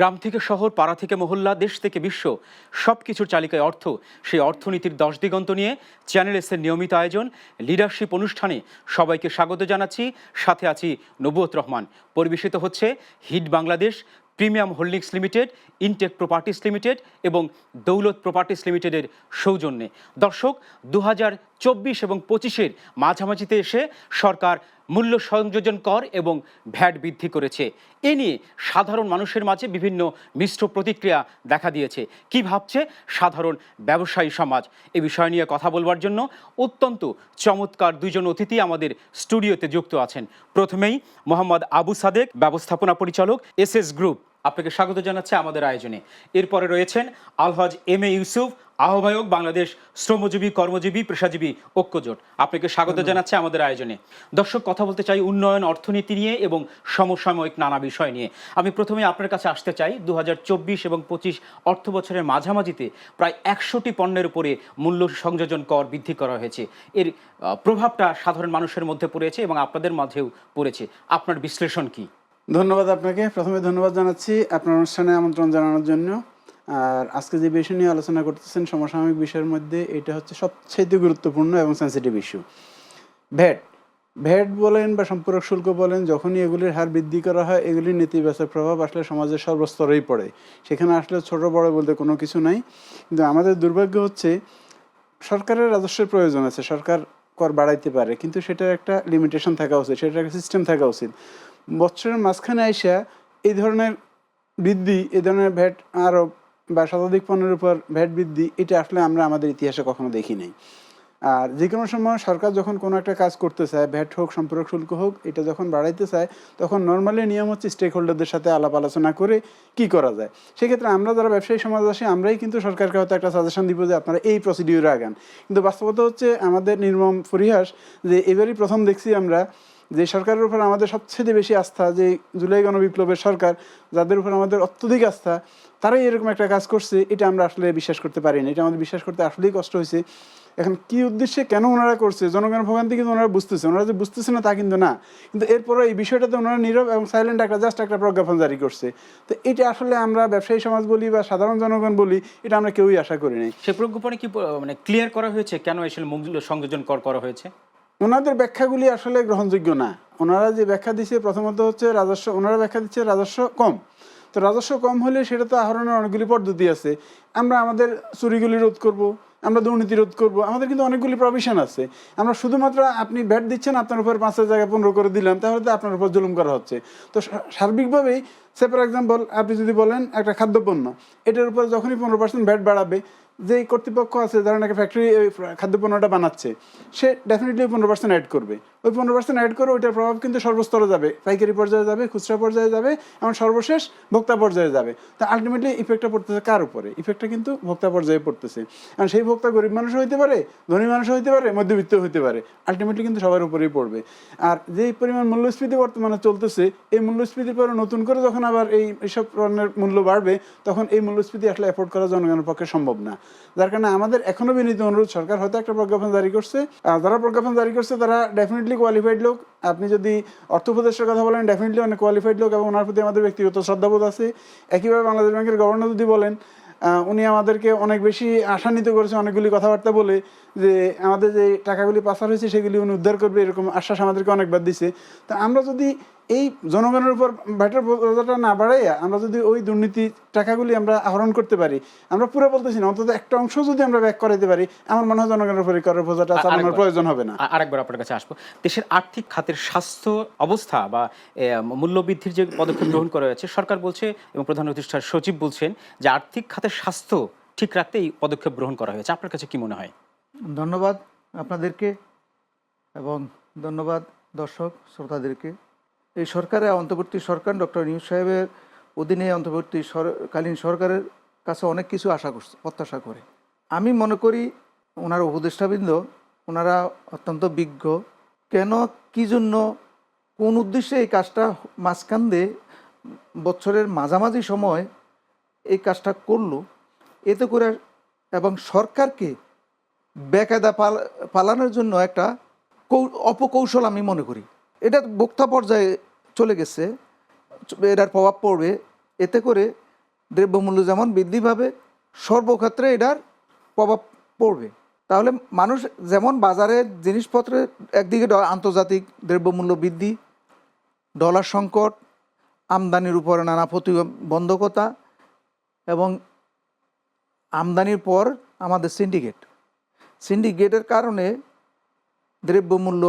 গ্রাম থেকে শহর, পাড়া থেকে মহল্লা, দেশ থেকে বিশ্ব সব কিছুর চালিকায় অর্থ। সেই অর্থনীতির দশ দিগন্ত নিয়ে চ্যানেল এস এর নিয়মিত আয়োজন, লিডারশিপ অনুষ্ঠানে সবাইকে স্বাগত জানাচ্ছি। সাথে আছি নবুয়ত রহমান। পরিবেশিত হচ্ছে hit Bangladesh, premium holdings limited, Intech properties limited এবং দৌলত প্রপার্টিস লিমিটেডের সৌজন্যে। দর্শক দু হাজার চব্বিশ এবং পঁচিশের মাঝামাঝিতে এসে সরকার মূল্য সংযোজন কর এবং ভ্যাট বৃদ্ধি করেছে। এ নিয়ে সাধারণ মানুষের মাঝে বিভিন্ন মিশ্র প্রতিক্রিয়া দেখা দিয়েছে। কি ভাবছে? সাধারণ ব্যবসায়ী সমাজ। এ বিষয় নিয়ে কথা বলবার জন্য অত্যন্ত চমৎকার দুজন অতিথি আমাদের স্টুডিওতে যুক্ত আছেন। প্রথমেই মোহাম্মদ আবু সাদেক, ব্যবস্থাপনা পরিচালক এস এস গ্রুপ। আপনাকে স্বাগত জানাচ্ছে আমাদের আয়োজনে। এরপরে রয়েছেন আলহাজ এম এ ইউসুফ আহ্বায়ক বাংলাদেশ শ্রমজীবী কর্মজীবী পেশাজীবী ঐক্যজোট। আপনাকে স্বাগত জানাচ্ছে আমাদের আয়োজনে। দর্শক কথা বলতে চাই উন্নয়ন অর্থনীতি নিয়ে এবং সমসাময়িক নানা বিষয় নিয়ে। আমি প্রথমে আপনার কাছে আসতে চাই দু হাজার চব্বিশ এবং পঁচিশ অর্থ বছরের মাঝামাঝিতে প্রায় একশোটি পণ্যের উপরে মূল্য সংযোজন কর বৃদ্ধি করা হয়েছে। এর প্রভাবটা সাধারণ মানুষের মধ্যে পড়েছে এবং আপনাদের মাঝেও পড়েছে। আপনার বিশ্লেষণ কি? ধন্যবাদ আপনাকে। প্রথমে ধন্যবাদ জানাচ্ছি আপনার অনুষ্ঠানে আমন্ত্রণ জানানোর জন্য। আর আজকে যে বিষয় নিয়ে আলোচনা করতেছেন সমসাময়িক বিষয়ের মধ্যে, এটা হচ্ছে সবচেয়ে গুরুত্বপূর্ণ এবং সেন্সিটিভ ইস্যু ভ্যাট ভ্যাট বলেন বা সম্পূরক শুল্ক বলেন, যখনই এগুলির হার বৃদ্ধি করা হয়, এগুলির নেতিবাচক প্রভাব আসলে সমাজের সর্বস্তরেই পড়ে। সেখানে আসলে ছোট, বড় বলতে কোনো কিছু নাই। কিন্তু আমাদের দুর্ভাগ্য হচ্ছে, সরকারের রাজস্বের প্রয়োজন আছে। সরকার কর বাড়াইতে পারে, কিন্তু সেটার একটা লিমিটেশন থাকা উচিত, সেটার একটা সিস্টেম থাকা উচিত। বছরের মাঝখানে আইসা এই ধরনের বৃদ্ধি, এই ধরনের ভ্যাট আরোপ বা শতাধিক পণ্যের উপর ভ্যাট বৃদ্ধি, এটা আসলে আমরা আমাদের ইতিহাসে কখনো দেখি নাই। আর যে কোনো সময় সরকার যখন কোনো একটা কাজ করতে চায় ভ্যাট হোক, সম্পর্ক শুল্ক হোক, এটা যখন বাড়াইতে চায়, তখন নর্মালি নিয়ম হচ্ছে স্টেক হোল্ডারদের সাথে আলাপ আলোচনা করে কি করা যায়। সেক্ষেত্রে আমরা যারা ব্যবসায়ী সমাজ আসি আমরাই কিন্তু সরকারকে হয়তো একটা সাজেশন দিব যে আপনারা এই প্রসিডিউরে আগান। কিন্তু বাস্তবতা হচ্ছে আমাদের নির্মম পরিহাস যে এবারই প্রথম দেখছি আমরা যে সরকারের উপর আমাদের সবচেয়ে বেশি আস্থা, যে জুলাই গণবিপ্লবের সরকার, যাদের উপর আমাদের অত্যধিক আস্থা, তারাই এরকম একটা কাজ করছে, এটা আমরা আসলে বিশ্বাস করতে পারি না এটা আমাদের বিশ্বাস করতে আসলেই কষ্ট হয়েছে। এখন কি উদ্দেশ্যে কেন ওনারা করছে, জনগণের ভোগান্তি কিন্তু ওনারা বুঝতেছে। ওনারা যে বুঝতেছে না, তা কিন্তু না। কিন্তু এরপরে এই বিষয়টাতে ওনারা নীরব এবং সাইলেন্ট একটা জাস্ট একটা প্রজ্ঞাপন জারি করছে। তো এটা আসলে আমরা ব্যবসায়ী সমাজ বলি বা সাধারণ জনগণ বলি, এটা আমরা কেউই আশা করি নাই সে প্রজ্ঞাপনে কি মানে ক্লিয়ার করা হয়েছে? কেন এসে মূল্য সংযোজন কর, করা হয়েছে? ওনাদের ব্যাখ্যাগুলি আসলে গ্রহণযোগ্য না। ওনারা যে ব্যাখ্যা দিচ্ছে প্রথমত হচ্ছে রাজস্ব, ওনারা ব্যাখ্যা দিচ্ছে রাজস্ব কম। তো রাজস্ব কম হলে সেটা তো আহরণের অনেকগুলি পদ্ধতি আছে। আমরা আমাদের চুরিগুলি রোধ করব, আমরা দুর্নীতি রোধ করব, আমাদের কিন্তু অনেকগুলি প্রভিশন আছে। আমরা শুধুমাত্র আপনি ভ্যাট দিচ্ছেন, আপনার উপর পাঁচের জায়গায় পনেরো করে দিলাম, তাহলে তো আপনার উপর জুলুম করা হচ্ছে। তো সার্বিকভাবেই সে ফর এক্সাম্পল আপনি যদি বলেন একটা খাদ্যপণ্য, এটার উপর যখনই পনেরো পার্সেন্ট ভ্যাট বাড়াবে যে কর্তৃপক্ষ আছে ধরেন একটা ফ্যাক্টরি খাদ্যপণ্যটা বানাচ্ছে, সে ডেফিনেটলি পনেরো পার্সেন্ট অ্যাড করবে। ওই পনেরো পার্সেন্ট অ্যাড করে ওইটার প্রভাব কিন্তু সর্বস্তরে যাবে। পাইকারি পর্যায়ে যাবে, খুচরা পর্যায়ে যাবে এবং সর্বশেষ ভোক্তা পর্যায়ে যাবে। তা আলটিমেটলি ইফেক্টটা পড়তেছে কার উপরে? ইফেক্টটা কিন্তু ভোক্তা পর্যায়ে পড়তেছে। কারণ সেই ভোক্তা গরিব মানুষ হইতে পারে, ধনী মানুষ হইতে পারে মধ্যবিত্ত হইতে পারে। আলটিমেটলি কিন্তু সবার উপরেই পড়বে। আর যেই পরিমাণ মূল্যস্ফীতি বর্তমানে চলতেছে, এই মূল্যস্ফীতির পরে নতুন করে যখন আবার এই এইসব পণ্যের মূল্য বাড়বে, তখন এই মূল্যস্ফীতি আসলে অ্যাফোর্ড করা জনগণের পক্ষে সম্ভব না। যার কারণে আমাদের এখনও বিনীত অনুরোধ, সরকার হয়তো একটা প্রজ্ঞাপন জারি করছে। যারা প্রজ্ঞাপন জারি করছে, তারা ডেফিনেটলি কোয়ালিফাইড লোক। আপনি যদি অর্থ উপদেষ্টার কথা বলেন ডেফিনেটলি অনেক কোয়ালিফাইড লোক এবং ওনার প্রতি আমাদের ব্যক্তিগত শ্রদ্ধাবোধ আছে। একইভাবে বাংলাদেশ ব্যাংকের গভর্নর যদি বলেন উনি আমাদেরকে অনেক বেশি আশান্বিত করেছে অনেকগুলি কথাবার্তা বলে যে, আমাদের যে টাকাগুলি পাচার হয়েছে, সেগুলি উনি উদ্ধার করবে, এরকম আশ্বাস আমাদেরকে অনেকবার দিছে। তা আমরা যদি এই জনগণের উপর ভ্যাটের বোঝাটা না বাড়াইয়া আমরা যদি ওই দুর্নীতি টাকাগুলি আমরা আহরণ করতে পারি আমরা পুরো বলতেছি না অন্তত একটা অংশ যদি আমরা ব্যাক করাইতে পারি আমার মনে হয় জনগণের উপরে করের বোঝাটা চালানোর প্রয়োজন হবে না। আরেকবার আপনার কাছে আসব। দেশের আর্থিক খাতের স্বাস্থ্য অবস্থা বা মূল্যবৃদ্ধির যে পদক্ষেপ গ্রহণ করা হয়েছে সরকার বলছে এবং প্রধান প্রতিষ্ঠার সচিব বলছেন যে আর্থিক খাতের স্বাস্থ্য ঠিক রাখতে এই পদক্ষেপ গ্রহণ করা হয়েছে। আপনার কাছে কি মনে হয়? ধন্যবাদ আপনাদেরকে এবং ধন্যবাদ দর্শক শ্রোতাদেরকে। এই সরকারে অন্তর্বর্তী সরকার ডক্টর নিউজ সাহেবের অধীনে অন্তর্বর্তী সরকালীন সরকারের কাছে অনেক কিছু আশা করছে, প্রত্যাশা করে। আমি মনে করি ওনার উপদেষ্টাবৃন্দ, ওনারা অত্যন্ত বিজ্ঞ, কেন, কি জন্য, কোন উদ্দেশ্যে এই কাজটা মাঝখান দিয়ে বছরের মাঝামাঝি সময় এই কাজটা করল, এতে করে এবং সরকারকে বেকায়দা পাল, পালানোর জন্য একটা অপকৌশল আমি মনে করি। এটা ভোক্তা পর্যায়ে চলে গেছে। এটার প্রভাব পড়বে। এতে করে দ্রব্যমূল্য যেমন বৃদ্ধি পাবে, সর্বক্ষেত্রে এটার প্রভাব পড়বে। তাহলে মানুষ যেমন বাজারে জিনিসপত্রের একদিকে আন্তর্জাতিক দ্রব্যমূল্য বৃদ্ধি, ডলার সংকট, আমদানির উপরে নানা প্রতিবন্ধকতা এবং আমদানির পর আমাদের সিন্ডিকেট সিন্ডিকেটের কারণে দ্রব্যমূল্য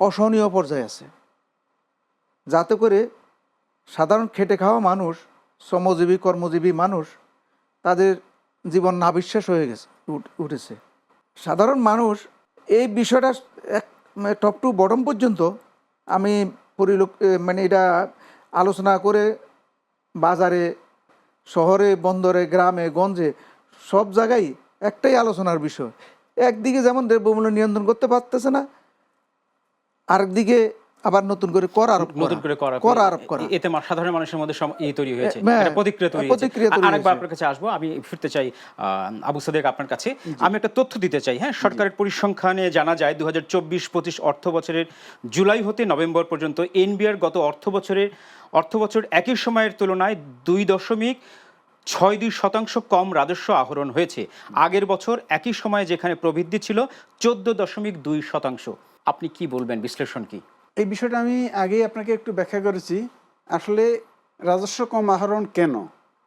অসহনীয় পর্যায়ে আছে। যাতে করে সাধারণ খেটে খাওয়া মানুষ, শ্রমজীবী, কর্মজীবী মানুষ তাদের জীবন নাবিশ্বাস হয়ে গেছে, উঠ- উঠেছে। সাধারণ মানুষ এই বিষয়টা এক টপ টু বটম পর্যন্ত আমি পরিলোক মানে এটা আলোচনা করে বাজারে, শহরে, বন্দরে, গ্রামে, গঞ্জে সব জায়গায় একটাই আলোচনার বিষয়। একদিকে যেমন দ্রব্যমূল্য নিয়ন্ত্রণ করতে পারতেছে না আরেকদিকে আবার নতুন করে কর আরোপ নতুন করে। করা কর আরোপ করা এতে সাধারণ মানুষের মধ্যে ই তৈরি হয়েছে। হ্যাঁ, প্রতিক্রিয়া তৈরি প্রতিক্রিয়া তৈরি আরেকবার আপনার কাছে আসব। আমি ফিরতে চাই আবু সাদেক আপনার কাছে। আমি একটা তথ্য দিতে চাই হ্যাঁ? সরকারের পরিসংখ্যানে জানা যায় দু হাজার চব্বিশ পঁচিশ অর্থ বছরের জুলাই হতে নভেম্বর পর্যন্ত এনবিআর গত অর্থ বছরের অর্থ বছর একই সময়ের তুলনায় দুই দশমিক ছয় দুই শতাংশ কম রাজস্ব আহরণ হয়েছে। আগের বছর একই সময়ে যেখানে প্রবৃদ্ধি ছিল চোদ্দ দশমিক দুই শতাংশ। আপনি কি বলবেন? বিশ্লেষণ কি? এই বিষয়টা আমি আগেই আপনাকে একটু ব্যাখ্যা করেছি। আসলে রাজস্ব কম আহরণ কেন?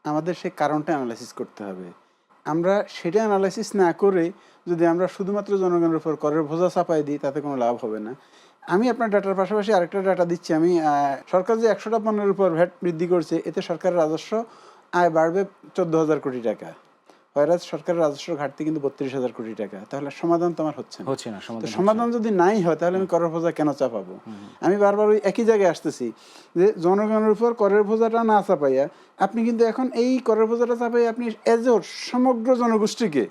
আমাদের সেই কারণটা অ্যানালাইসিস করতে হবে। আমরা সেটা অ্যানালাইসিস না করে যদি আমরা শুধুমাত্র জনগণের উপর করের বোঝা চাপাই দিই, তাতে কোনো লাভ হবে না। আমি আপনার ডাটার পাশাপাশি আরেকটা ডাটা দিচ্ছি। আমি সরকার যে একশোটা পণ্যের উপর ভ্যাট বৃদ্ধি করছে, এতে সরকারের রাজস্ব আয় বাড়বে চোদ্দ হাজার কোটি টাকা। হয়রাজ সরকারের রাজস্ব ঘাটতি কিন্তু বত্রিশ হাজার কোটি টাকা। তাহলে সমাধান তো আমার হচ্ছে না। হচ্ছে না সমাধান যদি নাই হয় তাহলে আমি করের ভোজা কেন চাপাবো? আমি বারবার ওই একই জায়গায় আসতেছি যে জনগণের উপর করের ভোজাটা না চাপাইয়া আপনি কিন্তু এখন এই করের ভোজাটা চাপাইয়া আপনি এজ সমগ্র জনগোষ্ঠীকে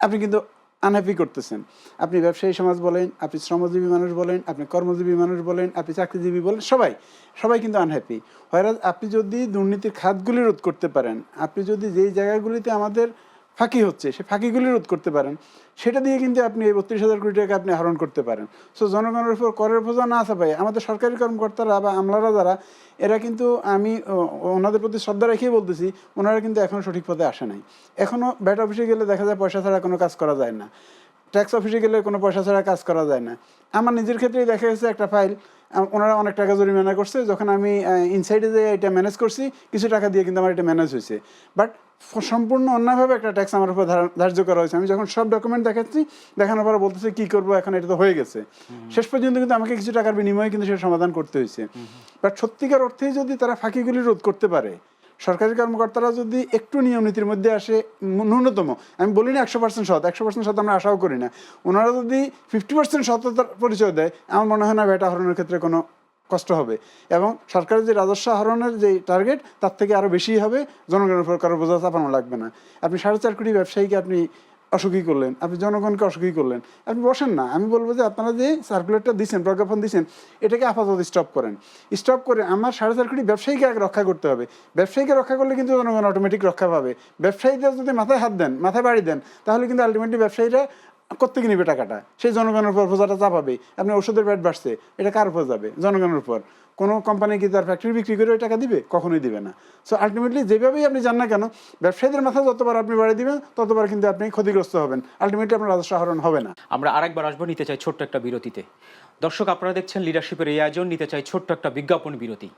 আপনি কিন্তু আনহ্যাপি করতেছেন। আপনি ব্যবসায়ী সমাজ বলেন আপনি শ্রমজীবী মানুষ বলেন আপনি কর্মজীবী মানুষ বলেন আপনি চাকরিজীবী বলেন সবাই সবাই কিন্তু আনহ্যাপি হয়রাজ আপনি যদি দুর্নীতির খাতগুলি রোধ করতে পারেন আপনি যদি যেই জায়গাগুলিতে আমাদের ফাঁকি হচ্ছে, সে ফাঁকিগুলি রোধ করতে পারেন। সেটা দিয়ে কিন্তু আপনি এই বত্রিশ হাজার কোটি টাকা আপনি হরণ করতে পারেন। সো জনগণের উপর করের বোঝা না চাপাই আমাদের সরকারি কর্মকর্তারা বা আমলারা যারা, এরা কিন্তু আমি ওনাদের প্রতি শ্রদ্ধা রেখেই বলতেছি, ওনারা কিন্তু এখনও সঠিক পথে আসে নাই। এখনও ব্যাট অফিসে গেলে দেখা যায় পয়সা ছাড়া কোনো কাজ করা যায় না। ট্যাক্স অফিসে গেলে কোনো পয়সা ছাড়া কাজ করা যায় না। আমার নিজের ক্ষেত্রেই দেখা গেছে একটা ফাইল ওনারা অনেক টাকা জরিমানা করছে যখন আমি ইনসাইডে যে এটা ম্যানেজ করছি কিছু টাকা দিয়ে কিন্তু আমার এটা ম্যানেজ হয়েছে। বাট সম্পূর্ণ অন্যভাবে একটা ট্যাক্স আমার উপর ধারা- ধার্য করা হয়েছে। আমি যখন সব ডকুমেন্ট দেখাচ্ছি দেখানোর পরে বলতেছে কি করব এখন এটা তো হয়ে গেছে। শেষ পর্যন্ত কিন্তু আমাকে কিছু টাকার বিনিময়ে কিন্তু সেটা সমাধান করতে হয়েছে। বাট সত্যিকার অর্থেই যদি তারা ফাঁকিগুলি রোধ করতে পারে সরকারি কর্মকর্তারা যদি একটু নিয়ম নীতির মধ্যে আসে ন্যূনতম, আমি বলি না একশো পার্সেন্ট সৎ, একশো পার্সেন্ট সৎ আমরা আশাও করি না। ওনারা যদি ফিফটি পার্সেন্ট সততার পরিচয় দেয়, আমার মনে হয় না ভ্যাট হরণের ক্ষেত্রে কোনো কষ্ট হবে। এবং সরকারের যে রাজস্ব আহরণের যে টার্গেট তার থেকে আরও বেশি হবে, জনগণের উপর কারও বোঝা চাপানো লাগবে না। আপনি সাড়ে চার কোটি ব্যবসায়ীকে আপনি অসুখী করলেন, আপনি জনগণকে অসুখী করলেন। আপনি বসেন না, আমি বলব যে আপনারা যে সার্কুলেটটা দিচ্ছেন প্রজ্ঞাপন দিচ্ছেন এটাকে আপাতত স্টপ করেন। স্টপ করে আমার সাড়ে চার কোটি ব্যবসায়ীকে আগে রক্ষা করতে হবে। ব্যবসায়ীকে রক্ষা করলে কিন্তু জনগণ অটোমেটিক রক্ষা পাবে। ব্যবসায়ীদের যদি মাথায় হাত দেন, মাথায় বাড়ি দেন, তাহলে কিন্তু আলটিমেটলি ব্যবসায়ীরা কোথেকে নিবে টাকাটা? সেই জনগণের উপর বোঝাটা চাপাবে। আপনি ওষুধের ব্যাট বাড়ছে এটা কার উপর যাবে? জনগণের উপর। কোনো কোম্পানি কি তার ফ্যাক্টরি বিক্রি করে ওই টাকা দিবে? কখনোই দিবে না। সো আলটিমেটলি যেভাবেই আপনি যান না কেন, ব্যবসায়ীদের মাথায় যতবার আপনি বাড়ি দিবেন, ততবার কিন্তু আপনি ক্ষতিগ্রস্ত হবেন। আলটিমেটলি আপনার রাজস্ব আহরণ হবে না। আমরা আরেকবার আসব নিতে চাই ছোট্ট একটা বিরতিতে। দর্শক, আপনারা দেখছেন লিডারশিপের এই আয়োজন, নিতে চাই ছোট্ট একটা বিজ্ঞাপন বিরতি।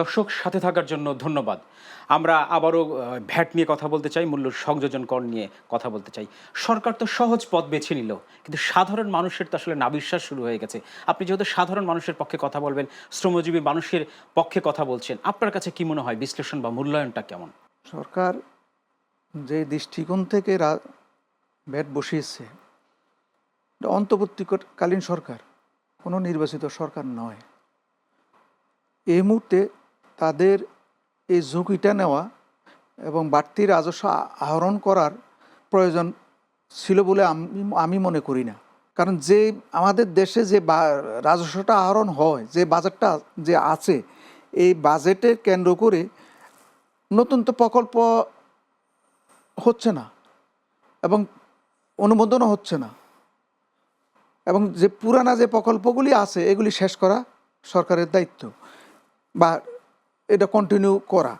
দর্শক, সাথে থাকার জন্য ধন্যবাদ। আমরা আবারও ভ্যাট নিয়ে কথা বলতে চাই, মূল্য সংযোজন কর নিয়ে কথা বলতে চাই। সরকার তো সহজ পথ বেছে নিল, কিন্তু সাধারণ মানুষের তো আসলে নাবিশ্বাস শুরু হয়ে গেছে। আপনি যেহেতু সাধারণ মানুষের পক্ষে কথা বলবেন, শ্রমজীবী মানুষের পক্ষে কথা বলছেন, আপনার কাছে কি মনে হয়, বিশ্লেষণ বা মূল্যায়নটা কেমন? সরকার যে দৃষ্টিকোণ থেকে ভ্যাট বসিয়েছে অন্তর্বর্তীকালীন সরকার, কোনো নির্বাচিত সরকার নয়। এই মুহূর্তে তাদের এই ঝুঁকিটা নেওয়া এবং বাড়তি রাজস্ব আহরণ করার প্রয়োজন ছিল বলে আমি আমি মনে করি না। কারণ যে আমাদের দেশে যে রাজস্বটা আহরণ হয়, যে বাজেটটা যে আছে, এই বাজেটে কেন্দ্র করে নতুন তো প্রকল্প হচ্ছে না এবং অনুমোদনও হচ্ছে না। এবং যে পুরানা যে প্রকল্পগুলি আছে, এগুলি শেষ করা সরকারের দায়িত্ব বা এটা কন্টিনিউ করা।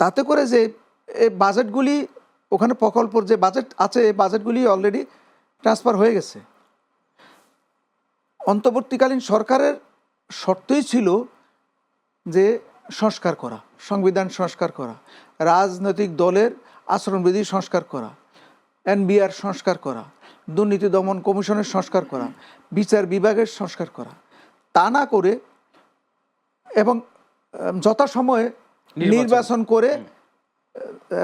তাতে করে যে এই বাজেটগুলি ওখানে প্রকল্পর যে বাজেট আছে, এই বাজেটগুলি অলরেডি ট্রান্সফার হয়ে গেছে। অন্তর্বর্তীকালীন সরকারের শর্তই ছিল যে সংস্কার করা, সংবিধান সংস্কার করা, রাজনৈতিক দলের আচরণবিধি সংস্কার করা, এনবিআর সংস্কার করা, দুর্নীতি দমন কমিশনের সংস্কার করা, বিচার বিভাগের সংস্কার করা। তা না করে এবং যথাসময়ে নির্বাচন। নির্বাচন করে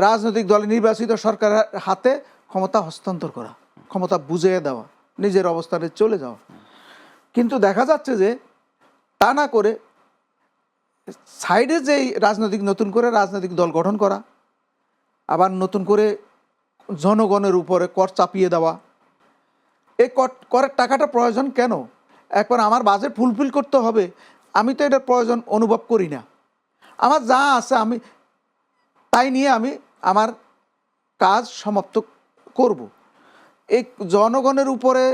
রাজনৈতিক দলে নির্বাচিত সরকারের হাতে ক্ষমতা হস্তান্তর করা ক্ষমতা বুঝিয়ে দেওয়া নিজের অবস্থানে চলে যাওয়া। কিন্তু দেখা যাচ্ছে যে তা না করে সাইডে যেই রাজনৈতিক নতুন করে রাজনৈতিক দল গঠন করা আবার নতুন করে জনগণের উপরে কর চাপিয়ে দেওয়া এই কর করের টাকাটা প্রয়োজন কেন? একবার আমার বাজেট ফুলফিল করতে হবে আমি তো এটার প্রয়োজন অনুভব করি না। আমার যা আছে আমি, তাই নিয়ে আমি আমার কাজ সমাপ্ত করব। এই জনগণের উপরে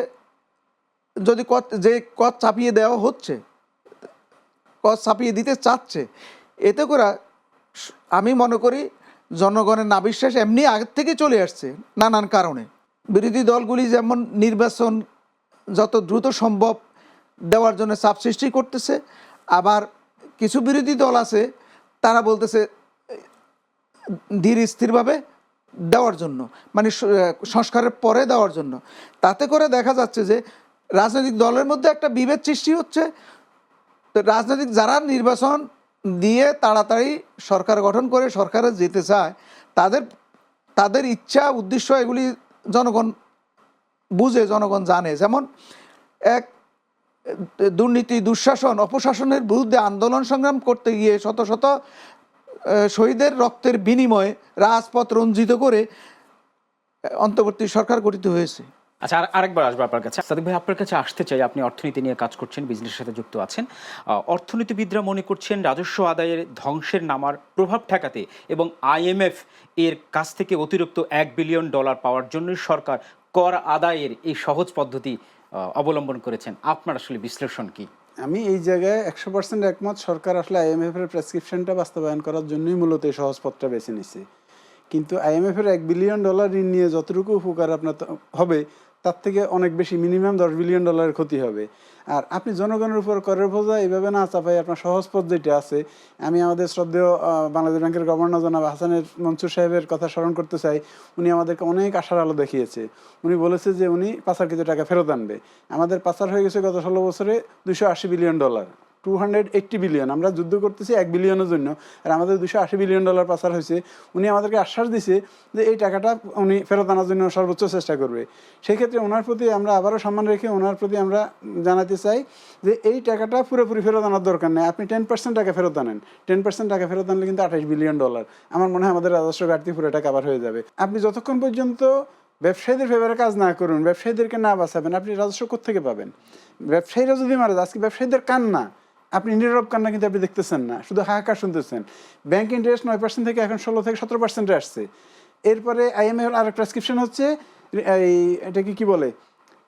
যদি কর যে কর চাপিয়ে দেওয়া হচ্ছে কর চাপিয়ে দিতে চাচ্ছে, এতে করে আমি মনে করি জনগণের না বিশ্বাস এমনি আগের থেকে চলে আসছে নানান কারণে। বিরোধী দলগুলি যেমন নির্বাচন যত দ্রুত সম্ভব দেওয়ার জন্য চাপ সৃষ্টি করতেছে আবার কিছু বিরোধী দল আছে, তারা বলতেছে, ধীর স্থিরভাবে দেওয়ার জন্য মানে সংস্কারের পরে দেওয়ার জন্য। তাতে করে দেখা যাচ্ছে যে, রাজনৈতিক দলের মধ্যে একটা বিভেদ সৃষ্টি হচ্ছে। তো রাজনৈতিক যারা নির্বাচন দিয়ে তাড়াতাড়ি সরকার গঠন করে, সরকারে যেতে চায়, তাদের তাদের ইচ্ছা, উদ্দেশ্য এগুলি জনগণ বুঝে, জনগণ জানে। যেমন এক দুর্নীতি, দুঃশাসন, অপশাসনের বিরুদ্ধে আন্দোলন সংগ্রাম করতে গিয়ে শত শত শহীদের রক্তের বিনিময়ে রাজপথ রঞ্জিত করে অন্তর্বর্তী সরকার গঠিত হয়েছে। আচ্ছা আর আরেকবার আসব আপনার কাছে। সাদিক ভাই, আপনার কাছে আসতে চাই, আপনি অর্থনীতি নিয়ে কাজ করছেন বিজনেসের সাথে যুক্ত আছেন। অর্থনীতিবিদরা মনে করছেন রাজস্ব আদায়ের ধ্বংসের নামার প্রভাব ঠেকাতে এবং আইএমএফ এর কাছ থেকে অতিরিক্ত এক বিলিয়ন ডলার পাওয়ার জন্য সরকার কর আদায়ের এই সহজ পদ্ধতি অবলম্বন করেছেন। আপনার আসলে বিশ্লেষণ কি? আমি এই জায়গায় একশো পার্সেন্ট একমত। সরকার আসলে আইএমএফ এর প্রেসক্রিপশনটা বাস্তবায়ন করার জন্যই মূলত এই সহজপথটা বেছে নিছে। কিন্তু আইএমএফ এর এক বিলিয়ন ডলার ঋণ নিয়ে যতটুকু উপকার আপনার হবে তার থেকে অনেক বেশি মিনিমাম দশ বিলিয়ন ডলারের ক্ষতি হবে। আর আপনি জনগণের উপর করের বোঝা এইভাবে না চাপাই আপনার সহজ যেটা আছে। আমি আমাদের শ্রদ্ধেয় বাংলাদেশ ব্যাংকের গভর্নর জনাব হাসানের মনসুর সাহেবের কথা স্মরণ করতে চাই। উনি আমাদেরকে অনেক আশার আলো দেখিয়েছে। উনি বলেছে যে উনি পাচার কিছু টাকা ফেরত আনবে। আমাদের পাচার হয়ে গেছে গত ষোলো বছরে দুশো আশি billion dollar two hundred eighty billion আমরা যুদ্ধ করতেছি এক বিলিয়নের জন্য। আর আমাদের দুশো আশি বিলিয়ন ডলার পাচার হয়েছে। উনি আমাদেরকে আশ্বাস দিছে যে এই টাকাটা উনি ফেরত আনার জন্য সর্বোচ্চ চেষ্টা করবে। সেই ক্ষেত্রে ওনার প্রতি আমরা আবারও সম্মান রেখে ওনার প্রতি আমরা জানাতে চাই যে এই টাকাটা পুরোপুরি ফেরত আনার দরকার নেই। আপনি টেন পার্সেন্ট টাকা ফেরত আনেন। টেন পার্সেন্ট টাকা ফেরত আনলে কিন্তু আঠাশ বিলিয়ন ডলার আমার মনে হয় আমাদের রাজস্ব ঘাটতি পুরোটা কাভার হয়ে যাবে। আপনি যতক্ষণ পর্যন্ত ব্যবসায়ীদের ফেভারে কাজ না করুন, ব্যবসায়ীদেরকে না বাঁচাবেন, আপনি রাজস্ব থেকে পাবেন? ব্যবসায়ীরা যদি মারা যায়, আজকে ব্যবসায়ীদের কান্না। আপনি নীরব কান্না কিন্তু আপনি দেখতেছেন না, শুধু হাহাকার শুনতেছেন। ব্যাংক ইন্টারেস্ট নয় পার্সেন্ট থেকে এখন ষোলো থেকে সতেরো পার্সেন্টে আসছে। এরপরে আইএমএফ আর প্রেসক্রিপশন হচ্ছে, এই এটাকে কি বলে?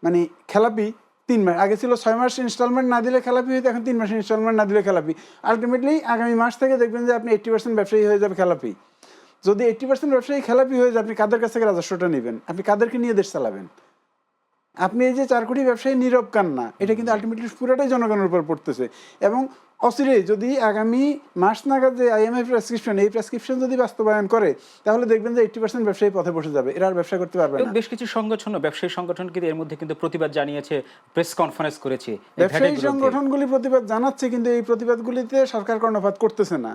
মানে খেলাপি তিন মাস, আগে ছিল ছয় মাস ইনস্টলমেন্ট না দিলে খেলাপি হইতো, এখন তিন মাস ইনস্টলমেন্ট না দিলে খেলাপি। আলটিমেটলি আগামী মাস থেকে দেখবেন যে আপনি এইট্টি পার্সেন্ট ব্যবসায়ী হয়ে যাবে খেলাপি। যদি এইট্টি পার্সেন্ট ব্যবসায়ী খেলাপি হয়ে যায়, আপনি কাদের কাছ থেকে রাজস্বটা নেবেন? আপনি কাদেরকে নিয়ে দেশ চালাবেন? আপনি এই যে চার কোটি ব্যবসায়ী নীরব কান্না এটা কিন্তু আলটিমেটলি পুরোটাই জনগণের উপর পড়তেছে। এবং অচিরে যদি আগামী মাস নাগাদ যে আইএমএফ প্রেসক্রিপশন এই প্রেসক্রিপশন যদি বাস্তবায়ন করে তাহলে দেখবেন যে এইট্টি পার্সেন্ট ব্যবসায়ী পথে বসে যাবে। এরা আর ব্যবসা করতে পারবে না। বেশ কিছু সংগঠন ব্যবসায়ী সংগঠন কিন্তু এর মধ্যে কিন্তু প্রতিবাদ জানিয়েছে প্রেস কনফারেন্স করেছে ব্যবসায়ী সংগঠনগুলি প্রতিবাদ জানাচ্ছে কিন্তু এই প্রতিবাদগুলিতে সরকার কর্ণপাত করতেছে না।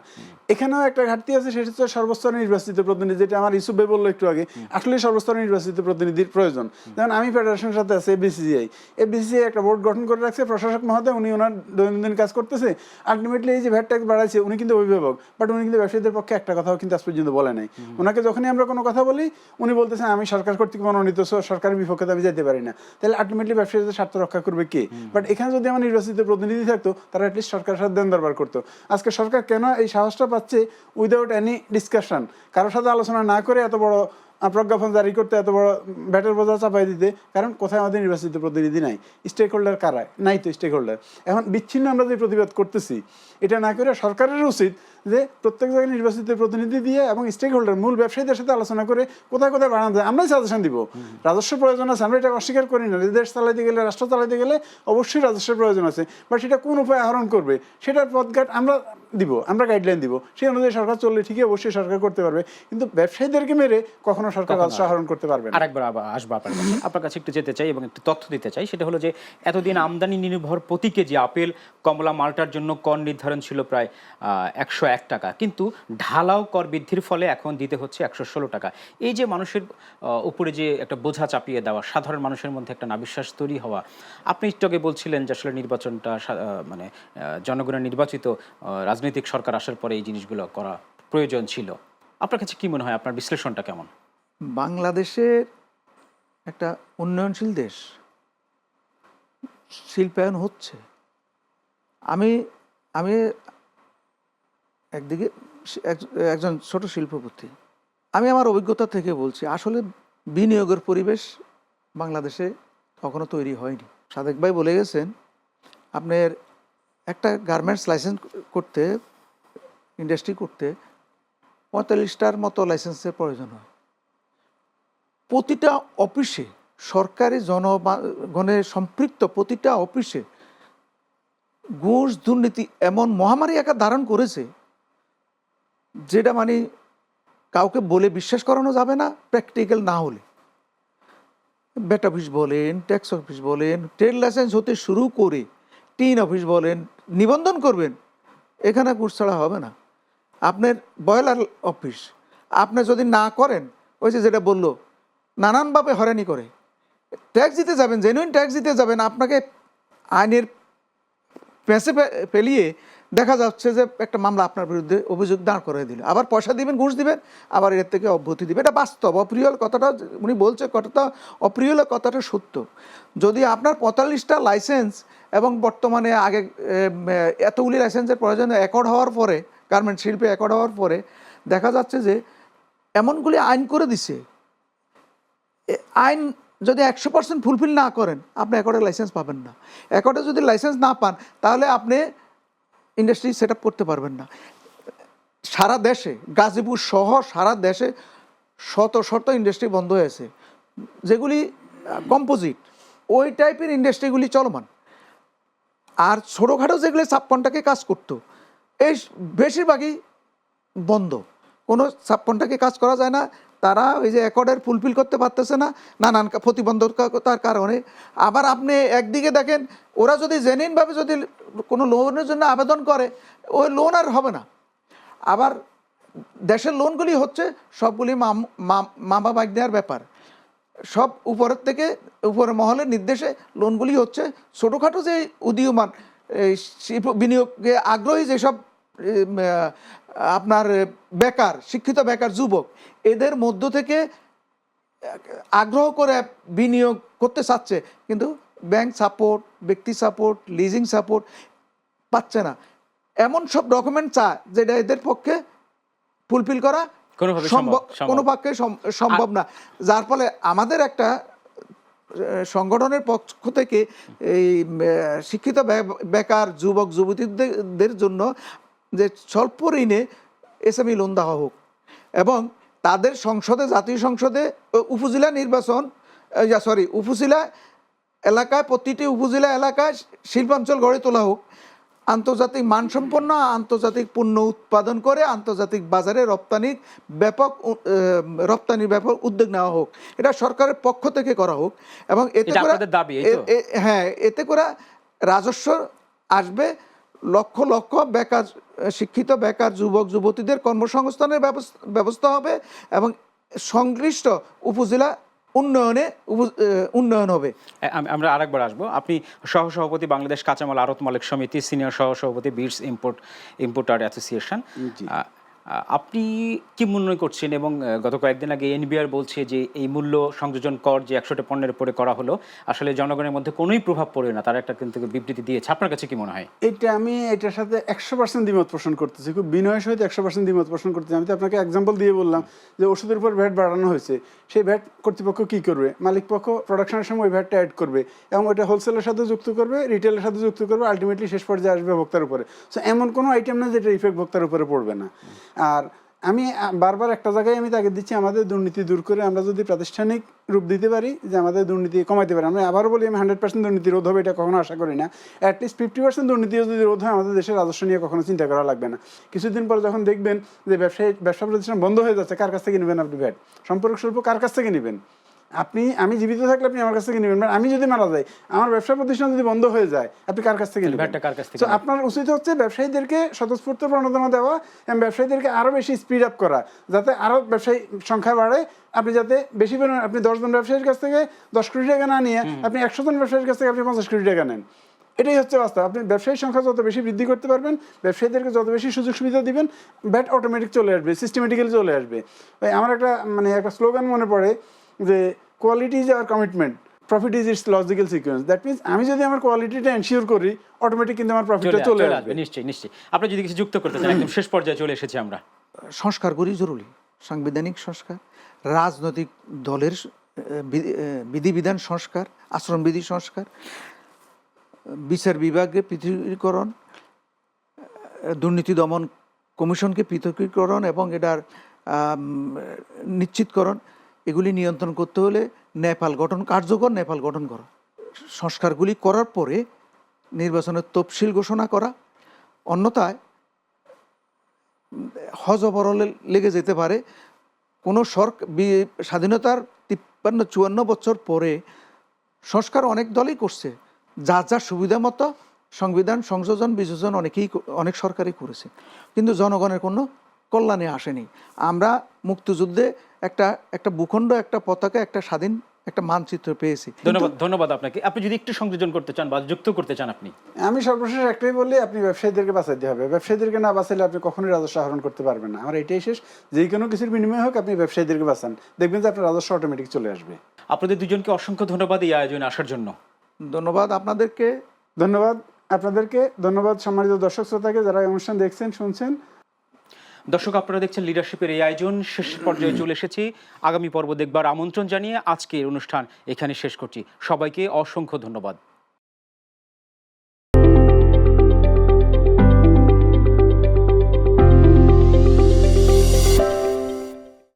এখানেও একটা ঘাটতি আছে সেটা হচ্ছে সর্বস্তরের নির্বাচিত প্রতিনিধি যেটা আমার ইসুফ বলল একটু আগে আসলে সর্বস্তরের নির্বাচিত প্রতিনিধির প্রয়োজন। যেমন আমি ফেডারেশনের সাথে আছে বিসিসিআই এই বিসিসিআই একটা বোর্ড গঠন করে রাখছে প্রশাসক মহোদয় উনি ওনার দৈনন্দিন কাজ করতেছে। আলটিমেটলি এই যে ভ্যাট ট্যাক্স বাড়াইছে উনি কিন্তু অভিভাবক বাট উনি কিন্তু ব্যবসায়ীদের পক্ষে একটা কথাও কিন্তু আজ পর্যন্ত বলে নাই। ওনাকে যখনই আমরা কোনো কথা বলি উনি বলতেছেন আমি সরকার কর্তৃক মনোনীত সরকারের বিপক্ষে আমি যেতে পারি না। তাহলে আলটিমেটলি ব্যবসায়ীদের স্বার্থ রক্ষা করবে কে? বাট এখানে যদি আমার নির্বাচিত প্রতিনিধি থাকতো তারা অ্যাটলিস্ট সরকারের সাথে দেন দরবার করতো। আজকে সরকার কেন এই সাহসটা পাচ্ছে উইদাউট এনি ডিসকাশন কারোর সাথে আলোচনা না করে এত বড় প্রজ্ঞাপন জারি করতে এত বড় ব্যাটের বোঝা চাপাই দিতে, কারণ কোথায় আমাদের নির্বাচিত প্রতিনিধি নাই? স্টেক হোল্ডার কারা নাই তো স্টেক হোল্ডার এখন বিচ্ছিন্ন আমরা যে প্রতিবাদ করতেছি, এটা না করে সরকারের উচিত যে প্রত্যেক জায়গায় নির্বাচিত প্রতিনিধি দিয়ে এবং স্টেক হোল্ডার মূল ব্যবসায়ীদের সাথে আলোচনা করে কোথায় কোথায় বাড়ানো যায় আমরাই সাজেশন দিব। রাজস্ব প্রয়োজন আছে আমরা এটা অস্বীকার করি না। দেশ চালাইতে গেলে রাষ্ট্র চালাইতে গেলে অবশ্যই রাজস্বের প্রয়োজন আছে। বাট সেটা কোন উপায় আহরণ করবে? সেটার পথঘাট আমরা দিব আমরা গাইডলাইন দিব। সেই অনুযায়ী সরকার চললে ঠিকই অবশ্যই সরকার করতে পারবে। কিন্তু ব্যবসায়ীদেরকে মেরে কখনো সরকার রাজস্ব আহরণ করতে পারবে না। আরেকবার আবার আসব আপনার কাছে। আপনার কাছে একটু যেতে চাই এবং একটু তথ্য দিতে চাই। সেটা হলো যে এতদিন আমদানি নির্ভর প্রতি কেজি আপেল কমলা মালটার জন্য কর নির্ধারণ ছিল প্রায় একশো এক টাকা, কিন্তু ঢালাও কর বৃদ্ধির ফলে এখন দিতে হচ্ছে একশো ষোলো টাকা। এই যে মানুষের উপরে যে একটা বোঝা চাপিয়ে দেওয়া, সাধারণ মানুষের মধ্যে একটা নাবিশ্বাস তৈরি হওয়া, আপনি একটু আগে বলছিলেন যে আসলে নির্বাচনটা মানে জনগণের নির্বাচিত রাজনৈতিক সরকার আসার পরে এই জিনিসগুলো করা প্রয়োজন ছিল। আপনার কাছে কি মনে হয়, আপনার বিশ্লেষণটা কেমন? বাংলাদেশের একটা উন্নয়নশীল দেশ, শিল্পায়ন হচ্ছে। আমি আমি একদিকে এক- একজন ছোট শিল্পপতি। আমি আমার অভিজ্ঞতা থেকে বলছি, আসলে বিনিয়োগের পরিবেশ বাংলাদেশে কখনো তৈরি হয়নি। সাদেক ভাই বলে গেছেন, আপনার একটা গার্মেন্টস লাইসেন্স করতে ইন্ডাস্ট্রি করতে পঁয়তাল্লিশটার মতো লাইসেন্সের প্রয়োজন হয়। প্রতিটা অফিসে সরকারি জনগণের সম্পৃক্ত প্রতিটা অফিসে ঘুষ দুর্নীতি এমন মহামারী একা ধারণ করেছে যেটা মানে কাউকে বলে বিশ্বাস করানো যাবে না প্র্যাকটিক্যাল না হলে। ব্যাট অফিস বলেন ট্যাক্স অফিস বলেন ট্রেড লাইসেন্স হতে শুরু করে টিন অফিস বলেন, নিবন্ধন করবেন, এখানে ঘুষ ছাড়া হবে না। আপনার বয়লার অফিস আপনি যদি না করেন, ওই যে যেটা বলল নানানভাবে হয়রানি করে। ট্যাক্স দিতে যাবেন জেনুইন ট্যাক্স দিতে যাবেন, আপনাকে আইনের পেঁচে পেলিয়ে দেখা যাচ্ছে যে একটা মামলা আপনার বিরুদ্ধে অভিযোগ দাঁড় করে দিল। আবার পয়সা দিবেন, ঘুষ দিবেন, আবার এর থেকে অব্যাহতি দিবে এটা বাস্তব অপ্রিয় কথাটা উনি বলছে কথাটা অপ্রিয় কথাটা সত্য। যদি আপনার পঁয়তাল্লিশটা লাইসেন্স এবং বর্তমানে আগে এতগুলি লাইসেন্সের প্রয়োজন অ্যাকর্ড হওয়ার পরে গার্মেন্ট শিল্পে অ্যাকর্ড হওয়ার পরে, দেখা যাচ্ছে যে এমনগুলি আইন করে দিছে। আইন যদি একশো পার্সেন্ট ফুলফিল না করেন, আপনি অ্যাকর্ডের লাইসেন্স পাবেন না। অ্যাকর্ডে যদি লাইসেন্স না পান, তাহলে আপনি ইন্ডাস্ট্রি সেট করতে পারবেন না। সারা দেশে, গাজীপুর সহ সারা দেশে শত শত ইন্ডাস্ট্রি বন্ধ হয়েছে। যেগুলি কম্পোজিট ওই টাইপের ইন্ডাস্ট্রিগুলি চলমান। আর ছোটোখাটো যেগুলো সাবকন্টাকে কাজ করতো, এই বেশিরভাগই বন্ধ। কোনো সাবকন্টাকে কাজ করা যায় না, তারা ওই যে অ্যাকর্ডের ফুলফিল করতে পারতেছে না, নানান প্রতিবন্ধকতার কারণে। আবার আপনি একদিকে দেখেন, ওরা যদি জেনুইনভাবে যদি কোনো লোনের জন্য আবেদন করে, ওই লোন আর হবে না। আবার দেশের লোনগুলি হচ্ছে সবগুলি মাম- বাইক দেওয়ার ব্যাপার। সব উপরের থেকে উপরের মহলের নির্দেশে লোনগুলি হচ্ছে ছোটোখাটো যে উদীয়মান শিল্প বিনিয়োগে আগ্রহী যেসব আপনার বেকার, শিক্ষিত বেকার যুবক, এদের মধ্য থেকে আগ্রহ করে বিনিয়োগ করতে চাচ্ছে। কিন্তু ব্যাংক সাপোর্ট ব্যক্তি সাপোর্ট লিজিং সাপোর্ট পাচ্ছে না এমন সব ডকুমেন্ট চায় যেটা এদের পক্ষে ফুলফিল করা। কোনো পক্ষে সম- সম্ভব না যার ফলে আমাদের একটা সংগঠনের পক্ষ থেকে এই শিক্ষিত বেকার যুবক যুবতীদের জন্য যে স্বল্প ঋণে এসএমই লোন দেওয়া হোক এবং তাদের সংসদে জাতীয় সংসদে উপজেলা নির্বাচন সরি উপজেলা এলাকায় প্রতিটি উপজেলা এলাকায় শিল্পাঞ্চল গড়ে তোলা হোক। আন্তর্জাতিক মানসম্পন্ন আন্তর্জাতিক পণ্য উৎপাদন করে আন্তর্জাতিক বাজারে রপ্তানির ব্যাপক রপ্তানির ব্যাপক উদ্যোগ নেওয়া হোক। এটা সরকারের পক্ষ থেকে করা হোক এবং এতে করে হ্যাঁ এতে করে রাজস্ব আসবে। লক্ষ লক্ষ বেকার শিক্ষিত বেকার যুবক যুবতীদের কর্মসংস্থানের ব্যবস- ব্যবস্থা হবে এবং সংশ্লিষ্ট উপজেলা উন্নয়নে উন্নয়ন হবে। আম- আমরা আরেকবার আসব। আপনি সহ সভাপতি বাংলাদেশ কাঁচামাল আরত মালিক সমিতি সিনিয়র সহ সভাপতি বিটস ইম্পোর্ট ইম্পোর্টার অ্যাসোসিয়েশন আপনি কি মনে করছেন এবং গত কয়েকদিন আগে এনবিআর বলছে যে এই মূল্য সংযোজন কর যে একশোটা পণ্যের উপরে করা হলো, আসলে জনগণের মধ্যে কোনোই প্রভাব পড়বে না, তারা একটা কিন্তু বিবৃতি দিয়েছে। আপনার কাছে কি মনে হয়? এটা আমি এটার সাথে একশো পার্সেন্ট দ্বিমত পোষণ করতেছি। খুব বিনয়ের সহিত একশো পার্সেন্ট দ্বিমত পোষণ করতেছি। আমি তো আপনাকে এক্সাম্পল দিয়ে বললাম যে ওষুধের উপর ভ্যাট বাড়ানো হয়েছে। সেই ভ্যাট কর্তৃপক্ষ কি করবে? মালিক পক্ষ প্রোডাকশনের সময় ওই ভ্যাটটা অ্যাড করবে এবং ওটা হোলসেলের সাথে যুক্ত করবে রিটেলের সাথে যুক্ত করবে আলটিমেটলি শেষ পর্যায়ে আসবে ভোক্তার উপরে। সো এমন কোনো আইটেম না যেটা ইফেক্ট ভোক্তার উপরে পড়বে না। আর আমি বারবার একটা জায়গায় আমি তাকে দিচ্ছি, আমাদের দুর্নীতি দূর করে আমরা যদি প্রাতিষ্ঠানিক রূপ দিতে পারি যে আমাদের দুর্নীতি কমাইতে পারি। আমরা আবারও বলি, আমি হান্ড্রেড পার্সেন্ট দুর্নীতি রোধ হবে, এটা কখনো আশা করি না। অ্যাটলিস্ট ফিফটি পার্সেন্ট দুর্নীতি যদি রোধ হয়, আমাদের দেশের রাজস্ব নিয়ে কখনো চিন্তা করা লাগবে না। কিছুদিন পর যখন দেখবেন যে ব্যবসায়ী, ব্যবসা প্রতিষ্ঠান বন্ধ হয়ে যাচ্ছে, কার কাছ থেকে নেবেন আপনি ব্যাট সম্পর্ক স্বল্প, কার কাছ থেকে নেবেন? আপনি আমি জীবিত থাকলে আপনি আমার কাছ থেকে নেবেন আমি যদি মারা যাই আমার ব্যবসা প্রতিষ্ঠান যদি বন্ধ হয়ে যায় আপনি কার কাছ থেকে নেবেন? নেবেন? আপনার উচিত হচ্ছে ব্যবসায়ীদেরকে স্বতঃস্ফূর্ত প্রণোদনা দেওয়া এবং ব্যবসায়ীদেরকে আরও বেশি স্পিড আপ করা যাতে আরও ব্যবসায়ী সংখ্যা বাড়ে। আপনি যাতে বেশি পরিমাণ আপনি দশজন ব্যবসায়ীর কাছ থেকে দশ কোটি টাকা না নিয়ে আপনি একশো জন ব্যবসায়ীর কাছ থেকে আপনি পঞ্চাশ কোটি টাকা নেন। এটাই হচ্ছে বাস্তব। আপনি ব্যবসায়ীর সংখ্যা যত বেশি বৃদ্ধি করতে পারবেন ব্যবসায়ীদেরকে যত বেশি সুযোগ সুবিধা দিবেন ব্যাট অটোমেটিক চলে আসবে সিস্টেমেটিক্যালি চলে আসবে। আমার একটা মানে একটা স্লোগান মনে পড়ে যে quality is our commitment profit is it's logical sequence that means আমি যদি আমার কোয়ালিটিটা এনশিওর করি অটোমেটিক কিন্তু আমার প্রফিটটা চলে আসবে। নিশ্চয়ই নিশ্চয়ই। আপনি যদি কিছু যুক্ত করতে চান একদম শেষ পর্যায়ে চলে এসেছি আমরা। সংস্কার করি জরুরি। সাংবিধানিক সংস্কার রাজনৈতিক দলের বিধিবিধান সংস্কার আচরণবিধি সংস্কার বিচার বিভাগে পৃথকীকরণ দুর্নীতি দমন কমিশনকে পৃথকীকরণ এবং এটার নিশ্চিতকরণ এগুলি নিয়ন্ত্রণ করতে হলে নেপাল গঠন কার্যকর, নেপাল গঠন করা। সংস্কারগুলি করার পরে নির্বাচনের তফসিল ঘোষণা করা। অন্যথায় হজ অবরলে লেগে যেতে পারে। কোনো সরকার স্বাধীনতার তিপ্পান্ন, চুয়ান্ন বছর পরে সংস্কার অনেক দলই করছে। যা যা সুবিধা মতো সংবিধান সংযোজন বিযোজন অনেকেই অনেক সরকারই করেছে। কিন্তু জনগণের কোনো কল্যাণে আসেনি। আমরা মুক্তিযুদ্ধে একটা একটা ভূখণ্ড একটা পতাকা একটা স্বাধীন একটা মানচিত্র পেয়েছি। ধন্যবাদ ধন্যবাদ আপনাকে। আপনি যদি একটু সংযোজন করতে চান বা যুক্ত করতে চান আপনি। আমি সর্বশেষ একটাই বলি আপনি ব্যবসায়ীদেরকে বাঁচাইতে হবে। ব্যবসায়ীদেরকে না বাঁচাইলে আপনি কখনোই রাজস্ব আহরণ করতে পারবেন না। আমার এটাই শেষ। যে কোনো কিছুর বিনিময়ে হোক আপনি ব্যবসায়ীদেরকে বাঁচান। দেখবেন যে আপনার রাজস্ব অটোমেটিক চলে আসবে। আপনাদের দুজনকে অসংখ্য ধন্যবাদ এই আয়োজনে আসার জন্য। ধন্যবাদ আপনাদেরকে। ধন্যবাদ আপনাদেরকে। ধন্যবাদ সম্মানিত দর্শক শ্রোতাকে যারা অনুষ্ঠান দেখছেন শুনছেন। দর্শক, আপনারা দেখছেন লিডারশিপের এই আয়োজন। শেষ পর্যায়ে চলে এসেছি। আগামী পর্ব দেখবার আমন্ত্রণ জানিয়ে আজকের অনুষ্ঠান এখানে শেষ করছি। সবাইকে অসংখ্য ধন্যবাদ।